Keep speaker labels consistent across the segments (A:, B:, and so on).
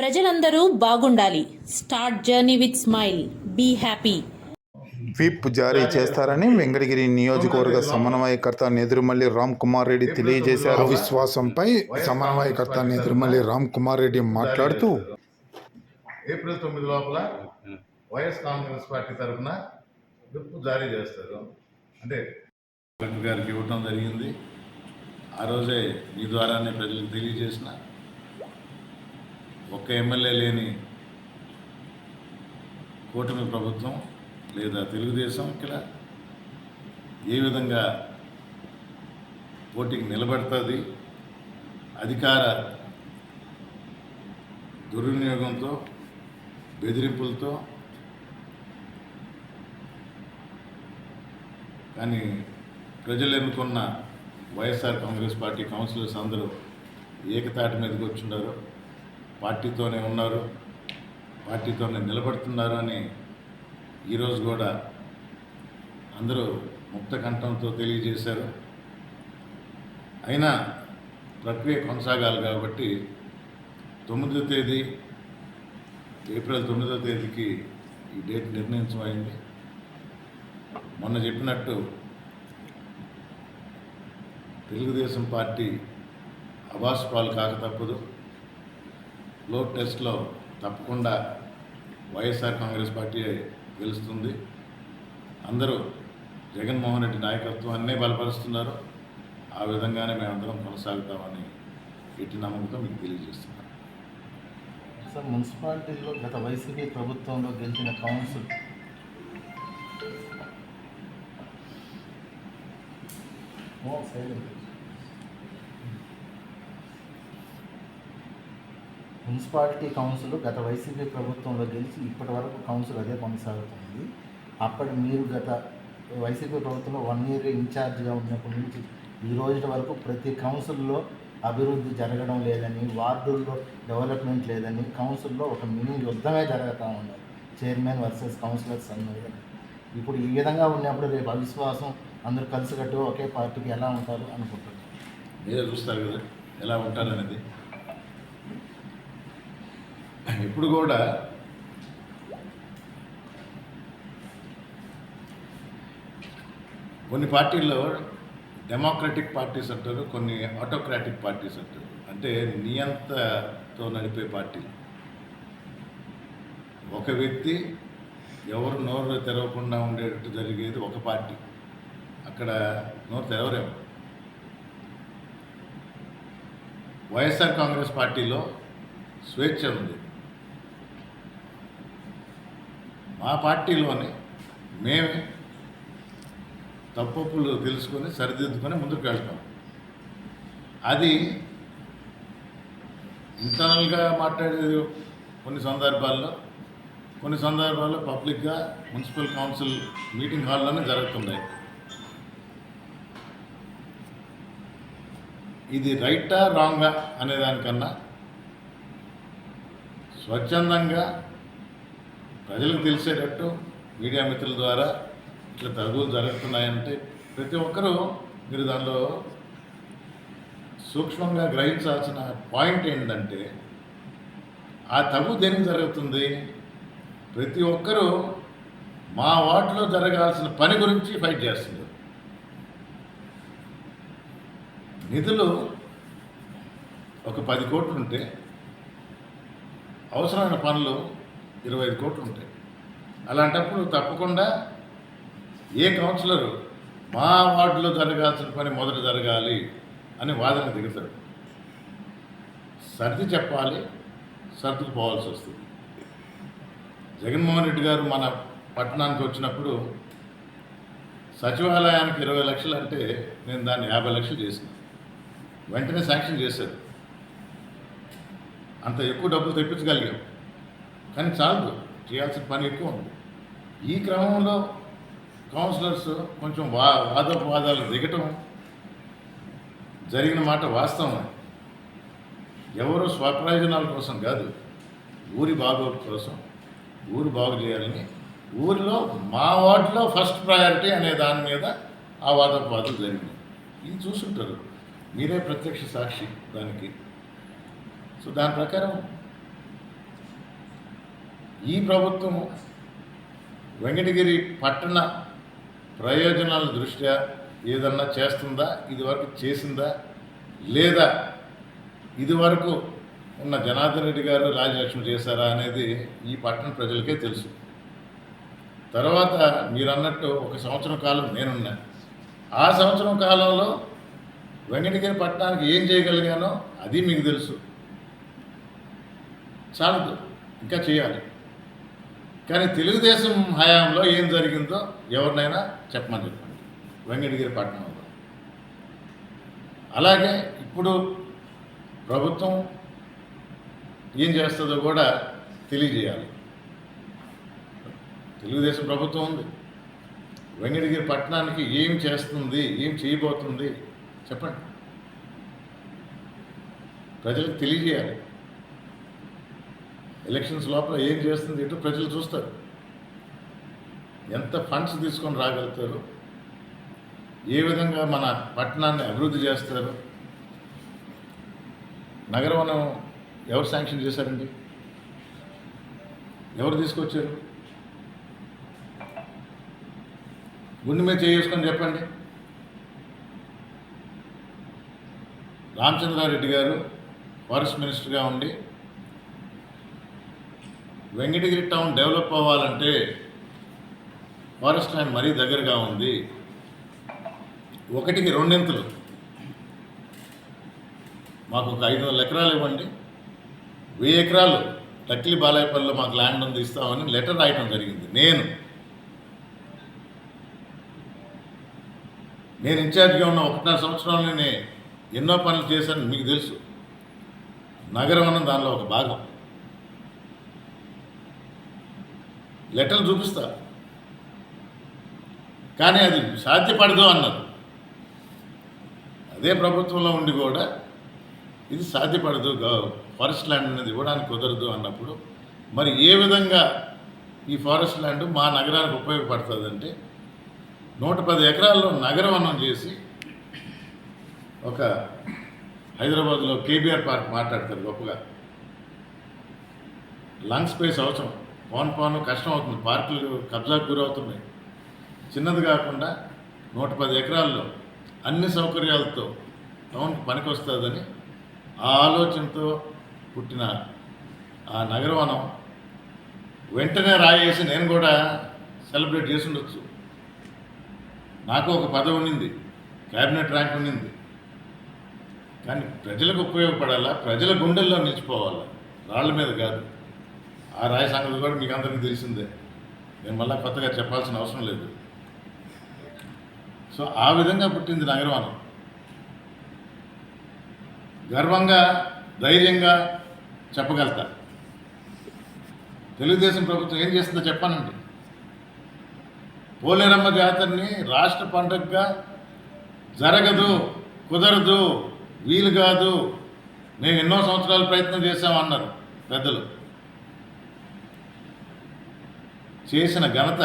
A: ప్రజలందరూ బాగుండాలి. Start journey with smile. Be happy.
B: Whip జారీ చేస్తారని వెంకటగిరి నియోజకవర్గ సమన్వయకర్త నెదురుమల్లి రామ్ కుమార్ రెడ్డి తెలియజేశారు. విశ్వాసంపై సమన్వయకర్త నెదురుమల్లి రామ్ కుమార్ రెడ్డి మాట్లాడుతూ
C: ఏప్రిల్ తొమ్మిది లోపల వైఎస్ కాంగ్రెస్ పార్టీ తరఫున విప్ జారీ చేస్తారు. అంటే గారికి ఇవ్వటం జరిగింది. ఆ రోజే మీ ద్వారానే ప్రజలకు తెలియజేసిన ఒక్క ఎమ్మెల్యే లేని కూటమి ప్రభుత్వం లేదా తెలుగుదేశం ఇక్కడ ఏ విధంగా పోటీకి నిలబడుతుంది? అధికార దుర్వినియోగంతో బెదిరింపులతో కానీ ప్రజలు ఎన్నుకున్న వైఎస్ఆర్ కాంగ్రెస్ పార్టీ కౌన్సిలర్స్ అందరూ ఏకతాటి మీదకి వచ్చిండారు పార్టీతోనే ఉన్నారు పార్టీతోనే నిలబడుతున్నారు అని ఈరోజు కూడా అందరూ ముక్త కంఠంతో తెలియజేశారు. అయినా ప్రక్రియ కొనసాగాలి కాబట్టి తొమ్మిదో తేదీ ఏప్రిల్ తొమ్మిదో తేదీకి ఈ డేట్ నిర్ణయించమైంది మొన్న చెప్పినట్టు తెలుగుదేశం పార్టీ అబాస్ పాలు కాక తప్పదు. ఫ్లోర్ టెస్ట్లో తప్పకుండా వైఎస్ఆర్ కాంగ్రెస్ పార్టీ గెలుస్తుంది. అందరూ జగన్మోహన్ రెడ్డి నాయకత్వాన్నే బలపరుస్తున్నారు. ఆ విధంగానే మేమందరం కొనసాగుతామని ఎట్టి నమ్మకంతో మీకు తెలియజేస్తున్నాను
D: సార్ మున్సిపాలిటీలో గత వైసీపీ ప్రభుత్వంలో గెలిచిన కౌన్సిల్. ఓ, మున్సిపాలిటీ కౌన్సిల్ గత వైసీపీ ప్రభుత్వంలో గెలిచి ఇప్పటి వరకు కౌన్సిల్ అదే కొనసాగుతుంది. అప్పటి మీరు గత వైసీపీ ప్రభుత్వంలో వన్ ఇయర్ ఇన్ఛార్జ్గా ఉన్నప్పటి నుంచి ఈ రోజు వరకు ప్రతి కౌన్సిల్లో అభివృద్ధి జరగడం లేదని వార్డుల్లో డెవలప్మెంట్ లేదని కౌన్సిల్లో ఒక మినీ యుద్ధమే జరుగుతూ ఉన్నది చైర్మన్ వర్సెస్ కౌన్సిలర్స్ అన్నది ఇప్పుడు ఈ విధంగా ఉన్నప్పుడు రేపు అవిశ్వాసం అందరూ కలిసికట్టుగా ఒకే పార్టీకి ఎలా ఉంటారు అనుకుంటున్నారు?
C: మీరే చూస్తారు కదా ఎలా ఉంటారనేది. ఇప్పుడు కూడా కొన్ని పార్టీల్లో డెమోక్రటిక్ పార్టీస్ అంటారు కొన్ని ఆటోక్రాటిక్ పార్టీస్ అంటారు. అంటే నియంతతో నడిపే పార్టీలు ఒక వ్యక్తి ఎవరు నోరు తెరవకుండా ఉండేటట్టు జరిగేది ఒక పార్టీ. అక్కడ నోరు తెరవరేమో. వైఎస్ఆర్ కాంగ్రెస్ పార్టీలో స్వేచ్ఛ ఉంది. మా పార్టీలోనే మేమే తప్పులు తెలుసుకొని సరిదిద్దుకొని ముందుకు వెళ్తాం. అది ఇంటర్నల్గా మాట్లాడేది కొన్ని సందర్భాల్లో కొన్ని సందర్భాల్లో పబ్లిక్గా మున్సిపల్ కౌన్సిల్ మీటింగ్ హాల్లోనే జరుగుతున్నాయి. ఇది రైటా రాంగా అనే దానికన్నా స్వచ్ఛందంగా ప్రజలకు తెలిసేటట్టు మీడియా మిత్రుల ద్వారా ఇట్లా తరగతులు జరుగుతున్నాయంటే ప్రతి ఒక్కరూ మీరు దానిలో సూక్ష్మంగా గ్రహించాల్సిన పాయింట్ ఏంటంటే ఆ తగు దేనికి జరుగుతుంది? ప్రతి ఒక్కరూ మా వార్డులో జరగాల్సిన పని గురించి ఫైట్ చేస్తున్నారు. నిధులు ఒక పది కోట్లు ఉంటే అవసరమైన పనులు ఇరవై ఐదు కోట్లు ఉంటాయి. అలాంటప్పుడు తప్పకుండా ఏ కౌన్సిలరు మా వార్డులో జరగాల్సిన పని మొదట జరగాలి అని వాదన దిగుతాడు సర్ది చెప్పాలి సర్దుకు పోవాల్సి వస్తుంది. జగన్మోహన్ రెడ్డి గారు మన పట్టణానికి వచ్చినప్పుడు సచివాలయానికి ఇరవై లక్షలు అంటే నేను దాన్ని యాభై లక్షలు చేసిన వెంటనే శాంక్షన్ చేశారు. అంత ఎక్కువ డబ్బులు తెప్పించగలిగాం. కానీ చాలదు చేయాల్సిన పని ఎక్కువ ఉంది. ఈ క్రమంలో కౌన్సిలర్స్ కొంచెం వా వాదోపవాదాలు దిగటం జరిగిన మాట వాస్తవం. ఎవరు స్వప్రయోజనాల కోసం కాదు ఊరి బాగోగు కోసం ఊరు బాగు చేయాలని. ఊరిలో మా వార్డులో ఫస్ట్ ప్రయారిటీ అనే దాని మీద ఆ వాదోపవాదం జరిగినాయి. ఇది చూసుంటారు. మీరే ప్రత్యక్ష సాక్షి దానికి. సో దాని ప్రకారం ఈ ప్రభుత్వం వెంకటగిరి పట్టణ ప్రయోజనాల దృష్ట్యా ఏదన్నా చేస్తుందా? ఇదివరకు చేసిందా? లేదా ఇదివరకు ఉన్న జనార్దన్ రెడ్డి గారు రాజలక్ష్మి చేశారా అనేది ఈ పట్టణ ప్రజలకే తెలుసు. తర్వాత మీరు అన్నట్టు ఒక సంవత్సరం కాలం నేనున్నా. ఆ సంవత్సరం కాలంలో వెంకటగిరి పట్టణానికి ఏం చేయగలిగానో అది మీకు తెలుసు. చాలదు ఇంకా చేయాలి. కానీ తెలుగుదేశం హయాంలో ఏం జరిగిందో ఎవరినైనా చెప్పమని చెప్పండి. వెంకటగిరి పట్టణంలో. అలాగే ఇప్పుడు ప్రభుత్వం ఏం చేస్తుందో కూడా తెలియజేయాలి. తెలుగుదేశం ప్రభుత్వం ఉంది. వెంకటగిరి పట్టణానికి ఏం చేస్తుంది ఏం చేయబోతుంది చెప్పండి. ప్రజలకు తెలియజేయాలి. ఎలక్షన్స్ లోపల ఏం చేస్తుంది ఇటు ప్రజలు చూస్తారు. ఎంత ఫండ్స్ తీసుకొని రాగలుగుతారు? ఏ విధంగా మన పట్టణాన్ని అభివృద్ధి చేస్తారు? నగరవనం ఎవరు శాంక్షన్ చేశారండి? ఎవరు తీసుకొచ్చారు? గుండె మీద చేసుకొని చెప్పండి. రామచంద్రారెడ్డి గారు ఫారెస్ట్ మినిస్టర్గా ఉండి వెంకటగిరి టౌన్ డెవలప్ అవ్వాలంటే ఫారెస్ట్ ల్యాండ్ మరీ దగ్గరగా ఉంది. ఒకటికి రెండింతలు. మాకు ఒక ఐదు వందల ఎకరాలు ఇవ్వండి. వెయ్యి ఎకరాలు టక్లి బాలాయపల్లిలో మాకు ల్యాండ్ ఉంది ఇస్తామని లెటర్ రాయటం జరిగింది. నేను. నేను ఇన్ఛార్జ్గా ఉన్న ఒకటిన్నర సంవత్సరంలోనే ఎన్నో పనులు చేశాను మీకు తెలుసు. నగరవనం దానిలో ఒక భాగం. లెటర్లు చూపిస్తా. కానీ అది సాధ్యపడదు అన్నారు. అదే ప్రభుత్వంలో ఉండి కూడా ఇది సాధ్యపడదు. ఫారెస్ట్ ల్యాండ్ అనేది ఇవ్వడానికి కుదరదు అన్నప్పుడు మరి ఏ విధంగా ఈ ఫారెస్ట్ ల్యాండ్ మా నగరానికి ఉపయోగపడుతుందంటే నూట పది ఎకరాల్లో నగరవనం చేసి ఒక హైదరాబాద్లో కేబీఆర్ పార్క్ మాట్లాడతారు గొప్పగా. లంగ్ స్పేస్ అవసరం. పోను పోను కష్టం అవుతుంది. పార్కులు కబ్జాకు గురవుతున్నాయి. చిన్నది కాకుండా నూట పది ఎకరాల్లో అన్ని సౌకర్యాలతో టౌన్కి పనికొస్తుందని ఆ ఆలోచనతో పుట్టిన ఆ నగరవనం వెంటనే రాయేసి నేను కూడా సెలబ్రేట్ చేసి ఉండొచ్చు నాకు ఒక పదవి ఉన్నింది. క్యాబినెట్ ర్యాంక్ ఉండింది కానీ ప్రజలకు ఉపయోగపడాలా? ప్రజల గుండెల్లో నిలిచిపోవాలా? రాళ్ళ మీద కాదు. ఆ రాయ సంగతి కూడా మీకు అందరికీ తెలిసిందే. నేను మళ్ళీ కొత్తగా చెప్పాల్సిన అవసరం లేదు. సో ఆ విధంగా పుట్టింది నగరవనం గర్వంగా ధైర్యంగా చెప్పగలుగుతా. తెలుగుదేశం ప్రభుత్వం ఏం చేస్తుందో చెప్పానండి. పోలేరమ్మ జాతరని రాష్ట్ర పండుగగా జరగదు కుదరదు వీలు కాదు. మేము ఎన్నో సంవత్సరాలు ప్రయత్నం చేశామన్నారు పెద్దలు. చేసిన ఘనత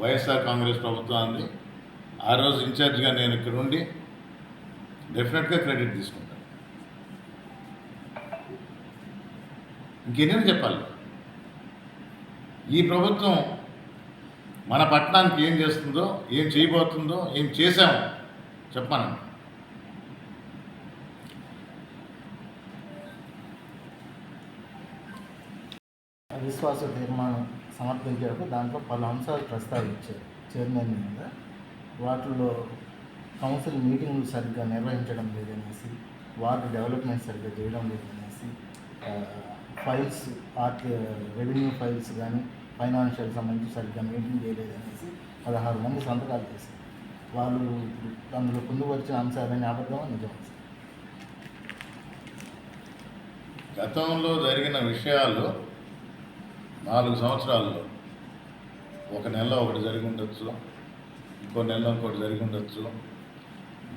C: వైఎస్ఆర్ కాంగ్రెస్ ప్రభుత్వాన్ని ఆ రోజు ఇన్ఛార్జ్గా నేను ఇక్కడ ఉండి డెఫినెట్గా క్రెడిట్ తీసుకుంటాను ఇంకేమేమి చెప్పాలి. ఈ ప్రభుత్వం మన పట్టణానికి ఏం చేస్తుందో ఏం చేయబోతుందో ఏం చేశామో చెప్పానండి
D: అవిశ్వాస తీర్మానం సమర్పించారు దాంట్లో పలు అంశాలు ప్రస్తావించారు చైర్మన్ మీద. వాటిలో కౌన్సిల్ మీటింగ్లు సరిగ్గా నిర్వహించడం లేదనేసి వార్డు డెవలప్మెంట్ సరిగ్గా చేయడం లేదనేసి ఫైల్స్ ఆర్ట్ రెవెన్యూ ఫైల్స్ కానీ ఫైనాన్షియల్ సంబంధించి సరిగ్గా మీటింగ్ చేయలేదనేసి పదహారు మంది సంతకాలు చేశారు. వాళ్ళు ఇప్పుడు అందులో పొందుపరిచిన అంశాలని అబద్ధం నిజం
C: గతంలో జరిగిన విషయాలు నాలుగు సంవత్సరాల్లో ఒక నెల ఒకటి జరిగి ఉండొచ్చు ఇంకో నెల ఇంకోటి జరిగి ఉండొచ్చు.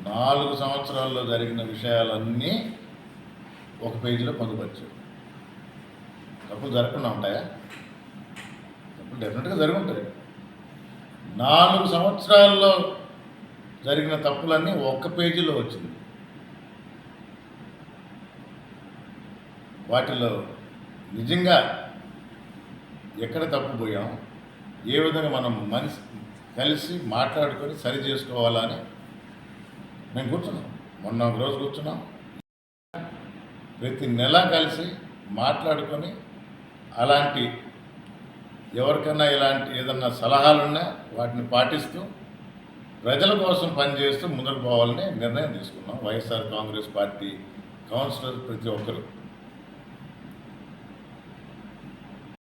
C: నాలుగు సంవత్సరాల్లో జరిగిన విషయాలన్నీ ఒక పేజీలో పొందుపరిచారు తప్పులు జరగకుండా ఉంటాయా? తప్పులు డెఫినెట్గా జరిగి ఉంటాయి నాలుగు సంవత్సరాల్లో జరిగిన తప్పులన్నీ ఒక్క పేజీలో వచ్చింది. వాటిలో నిజంగా ఎక్కడ తప్పిపోయాం ఏ విధంగా మనం మనిషి కలిసి మాట్లాడుకొని సరి చేసుకోవాలని మేము కూర్చున్నాం. మొన్న ఒక రోజు కూర్చున్నాం. ప్రతి నెల కలిసి మాట్లాడుకొని అలాంటి ఎవరికైనా ఇలాంటి ఏదన్నా సలహాలున్నా వాటిని పాటిస్తూ ప్రజల కోసం పనిచేస్తూ ముందుకు పోవాలని నిర్ణయం తీసుకున్నాం. వైఎస్ఆర్ కాంగ్రెస్ పార్టీ కౌన్సిలర్ ప్రతి ఒక్కరు.